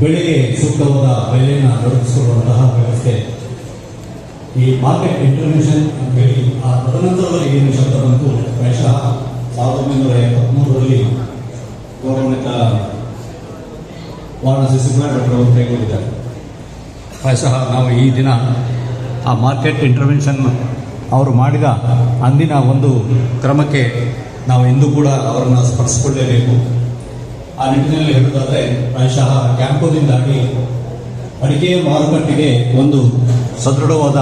ಬೆಳೆಗೆ ಸೂಕ್ತವಾದ ಬೆಲೆಯನ್ನು ದೊರಕಿಸಿಕೊಳ್ಳುವಂತಹ ವ್ಯವಸ್ಥೆ. ಈ ಮಾರ್ಕೆಟ್ ಇಂಟರ್ವೆನ್ಷನ್ ಅಂತ ಹೇಳಿ, ಆ ತದನಂತರದಲ್ಲಿ ಏನು ಶಬ್ದ ಬಂತು? ಪ್ರಾಯಶಃ ಸಾವಿರದ ಒಂಬೈನೂರ ಎಪ್ಪತ್ಮೂರರಲ್ಲಿ ಗೌರವಾನ್ವಿತ ವಾರಣಾಸಿ ಅವರು ಕೈಗೊಂಡಿದ್ದಾರೆ. ಪ್ರಾಯಶಃ ನಾವು ಈ ದಿನ ಆ ಮಾರ್ಕೆಟ್ ಇಂಟರ್ವೆನ್ಷನ್ ಅವರು ಮಾಡಿದ ಅಂದಿನ ಒಂದು ಕ್ರಮಕ್ಕೆ ನಾವು ಇಂದು ಕೂಡ ಅವರನ್ನು ಸ್ಮರಿಸಿಕೊಳ್ಳಲೇಬೇಕು ಆ ನಿಟ್ಟಿನಲ್ಲಿ ಹೇಳುವುದಾದರೆ ಪ್ರಾಯಶಃ ಕ್ಯಾಂಪೋದಿಂದಾಗಿ ಅಡಿಕೆ ಮಾರುಕಟ್ಟೆಗೆ ಒಂದು ಸದೃಢವಾದ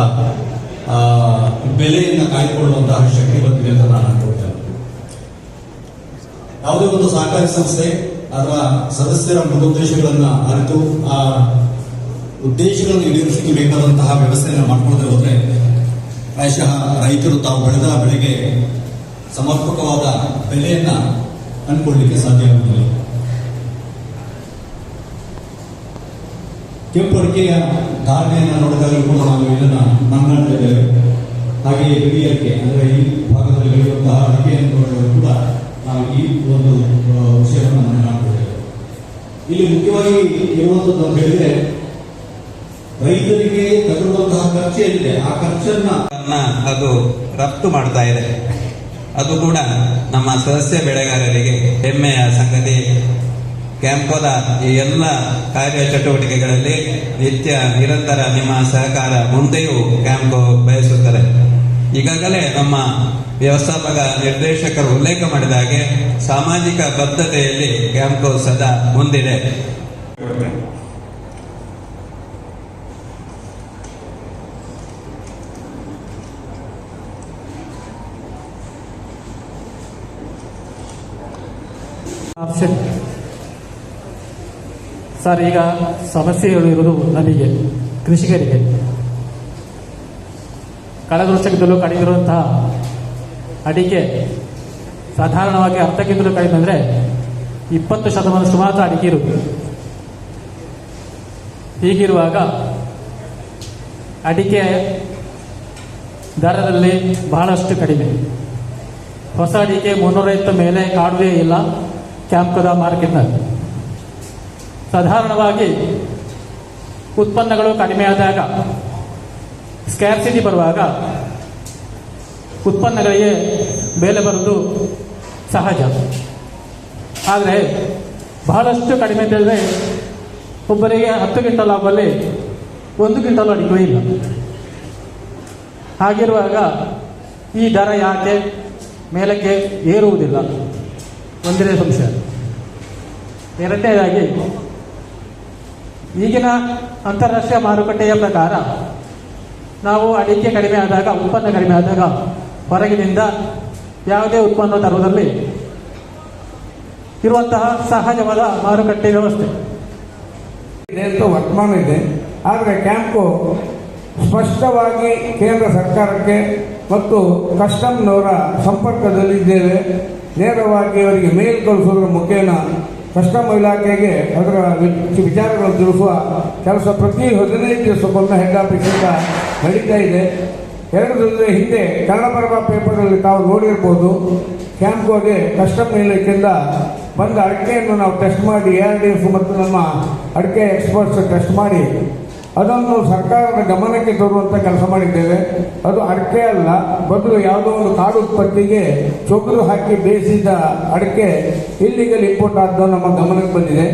ಬೆಲೆಯನ್ನು ಕಾಯ್ದುಕೊಳ್ಳುವಂತಹ ಶಕ್ತಿ ಬಂದಿದೆ ಅಂತ ನಾನು ಅನ್ಕೊಳ್ತೇನೆ ಯಾವುದೇ ಒಂದು ಸಹಕಾರಿ ಸಂಸ್ಥೆ ಅದರ ಸದಸ್ಯರ ಮೃದುದ್ದೇಶಗಳನ್ನು ಅರಿತು, ಆ ಉದ್ದೇಶಗಳನ್ನು ಈಡೇರಿಸಲಿಕ್ಕೆ ಬೇಕಾದಂತಹ ವ್ಯವಸ್ಥೆಯನ್ನು ಮಾಡ್ಕೊಳ್ಳದೆ ಹೋದರೆ ಪ್ರಾಯಶಃ ರೈತರು ತಾವು ಬೆಳೆದ ಬೆಳೆಗೆ ಸಮರ್ಪಕವಾದ ಬೆಲೆಯನ್ನು ಸಾಧ್ಯ ಕೆಂಪು ಅಡಿಕೆಯ ಧಾರಣೆಯನ್ನು ನೋಡಿದಾಗಲೂ ಕೂಡ ನಾವು ಇದನ್ನು ಇದ್ದೇವೆ ಹಾಗೆಯೇ ಬಿಳಿ ಅಂದರೆ ಈ ಭಾಗದಲ್ಲಿ ಬೆಳೆಯುವಂತಹ ಅಡಿಕೆಯನ್ನು ನೋಡಿದಾಗ ಕೂಡ ನಾವು ಈ ಒಂದು ವಿಷಯವನ್ನು ವಿಷಯವನ್ನು ಕಾಣ್ತೇವೆ ಇಲ್ಲಿ ಮುಖ್ಯವಾಗಿ ಇರುವಂಥದ್ದು ಅಂತ ಹೇಳಿದರೆ, ರೈತರಿಗೆ ತಗುಲುವಂತಹ ಖರ್ಚು ಏನಿದೆ ಆ ಖರ್ಚನ್ನ ಅದು ರಫ್ತು ಮಾಡ್ತಾ ಇದೆ. ಅದು ಕೂಡ ನಮ್ಮ ಸದಸ್ಯ ಬೆಳೆಗಾರರಿಗೆ ಹೆಮ್ಮೆಯ ಸಂಗತಿ. ಕ್ಯಾಂಪೋದ ಈ ಎಲ್ಲ ಕಾರ್ಯ ಚಟುವಟಿಕೆಗಳಲ್ಲಿ ನಿತ್ಯ ನಿರಂತರ ನಿಮ್ಮ ಸಹಕಾರ ಮುಂದೆಯೂ ಕ್ಯಾಂಪ್ ಬಯಸುತ್ತಾರೆ. ಈಗಾಗಲೇ ನಮ್ಮ ವ್ಯವಸ್ಥಾಪಕ ನಿರ್ದೇಶಕರು ಉಲ್ಲೇಖ ಮಾಡಿದ ಹಾಗೆ ಸಾಮಾಜಿಕ ಬದ್ಧತೆಯಲ್ಲಿ ಕ್ಯಾಂಪೋ ಸದಾ ಮುಂದಿದೆ. ಸರ್, ಈಗ ಸಮಸ್ಯೆಗಳು ಇರುವುದು ನಮಗೆ, ಕೃಷಿಕರಿಗೆ. ಕಳೆದ ವರ್ಷಕ್ಕಿಂತಲೂ ಇರುವಂತಹ ಅಡಿಕೆ ಸಾಧಾರಣವಾಗಿ ಅರ್ಧಕ್ಕಿಂತಲೂ ಕಡಿಮೆ ಅಂದರೆ ಇಪ್ಪತ್ತು ಶತಮಾನ ಮಾತ್ರ ಅಡಿಕೆ ಇರುತ್ತೆ ಹೀಗಿರುವಾಗ ಅಡಿಕೆ ದರದಲ್ಲಿ ಬಹಳಷ್ಟು ಕಡಿಮೆ. ಹೊಸ ಅಡಿಕೆ ಮುನ್ನೂರೈವತ್ತು ಮೇಲೆ ಕಾಡುವೇ ಇಲ್ಲ ಕ್ಯಾಂಪದ ಮಾರ್ಕೆಟ್ನಲ್ಲಿ. ಸಾಧಾರಣವಾಗಿ ಉತ್ಪನ್ನಗಳು ಕಡಿಮೆಯಾದಾಗ ಸ್ಕ್ಯಾರ್ಸಿಟಿ ಬರುವಾಗ ಉತ್ಪನ್ನಗಳಿಗೆ ಬೆಲೆ ಬರುವುದು ಸಹಜ. ಆದರೆ ಬಹಳಷ್ಟು ಕಡಿಮೆ ಇದ್ದರೆ ಒಬ್ಬರಿಗೆ ಹತ್ತು ಕ್ವಿಂಟಲ್ ಆಗುವಲ್ಲಿ ಒಂದು ಕ್ವಿಂಟಲ್ ಅಡಿಕೆ ಇಲ್ಲ. ಹಾಗಿರುವಾಗ ಈ ದರ ಯಾಕೆ ಮೇಲಕ್ಕೆ ಏರುವುದಿಲ್ಲ? ಒಂದನೇ ಸಂಶಯ. ಎರಡನೇದಾಗಿ ಈಗಿನ ಅಂತಾರಾಷ್ಟ್ರೀಯ ಮಾರುಕಟ್ಟೆಯ ಪ್ರಕಾರ, ನಾವು ಅಡಿಕೆ ಕಡಿಮೆ ಆದಾಗ, ಉತ್ಪನ್ನ ಕಡಿಮೆ ಆದಾಗ ಹೊರಗಿನಿಂದ ಯಾವುದೇ ಉತ್ಪನ್ನ ತರುವುದರಲ್ಲಿ ಇರುವಂತಹ ಸಹಜವಾದ ಮಾರುಕಟ್ಟೆ ವ್ಯವಸ್ಥೆ. ಇದೆ ಅಂತ ವರ್ತಮಾನ ಇದೆ. ಆದರೆ ಕ್ಯಾಂಪು ಸ್ಪಷ್ಟವಾಗಿ ಕೇಂದ್ರ ಸರ್ಕಾರಕ್ಕೆ ಮತ್ತು ಕಸ್ಟಮ್ನವರ ಸಂಪರ್ಕದಲ್ಲಿದ್ದೇವೆ. ನೇರವಾಗಿ ಅವರಿಗೆ ಮೇಲ್ ಕಳಿಸೋದ್ರ ಮುಖೇನ ಕಸ್ಟಮ್ ಇಲಾಖೆಗೆ ಅದರ ವಿಚಾರಗಳನ್ನು ತಿಳಿಸುವ ಕೆಲಸ ಪ್ರತಿ ಹದಿನೈದು ದಿವಸಕ್ಕೊಮ್ಮೆ ಹೆಡ್ ಆಫೀಸಿಂದ ನಡೀತಾ ಇದೆ. ಎರಡು ದಿನದ ಹಿಂದೆ ಕನ್ನಡಪ್ರಭ ಪೇಪರಲ್ಲಿ ತಾವು ನೋಡಿರ್ಬೋದು. ಕ್ಯಾಂಪ್ಗೋಗೆ ಕಸ್ಟಮ್ ಇಲಾಖೆಯಿಂದ ಬಂದ ಅಡಿಕೆಯನ್ನು ನಾವು ಟೆಸ್ಟ್ ಮಾಡಿ ಎರಡು ಎಫ್ ಮತ್ತು ನಮ್ಮ ಅಡಿಕೆ ಎಕ್ಸ್ಪರ್ಟ್ಸ್ ಟೆಸ್ಟ್ ಮಾಡಿ ಅದನ್ನು ಸರ್ಕಾರದ ಗಮನಕ್ಕೆ ತರುವಂತ ಕೆಲಸ ಮಾಡಿದ್ದೇವೆ. ಅದು ಅಡಿಕೆ ಅಲ್ಲ, ಬದಲು ಯಾವುದೋ ಒಂದು ಕಾಡು ಉತ್ಪತ್ತಿಗೆ ಚೊಗುರು ಹಾಕಿ ಬೇಯಿಸಿದ ಅಡಿಕೆ ಇಲ್ಲಿಗೆ ಇಂಪೋರ್ಟ್ ಆದ್ದು ನಮ್ಮ ಗಮನಕ್ಕೆ ಬಂದಿದೆ.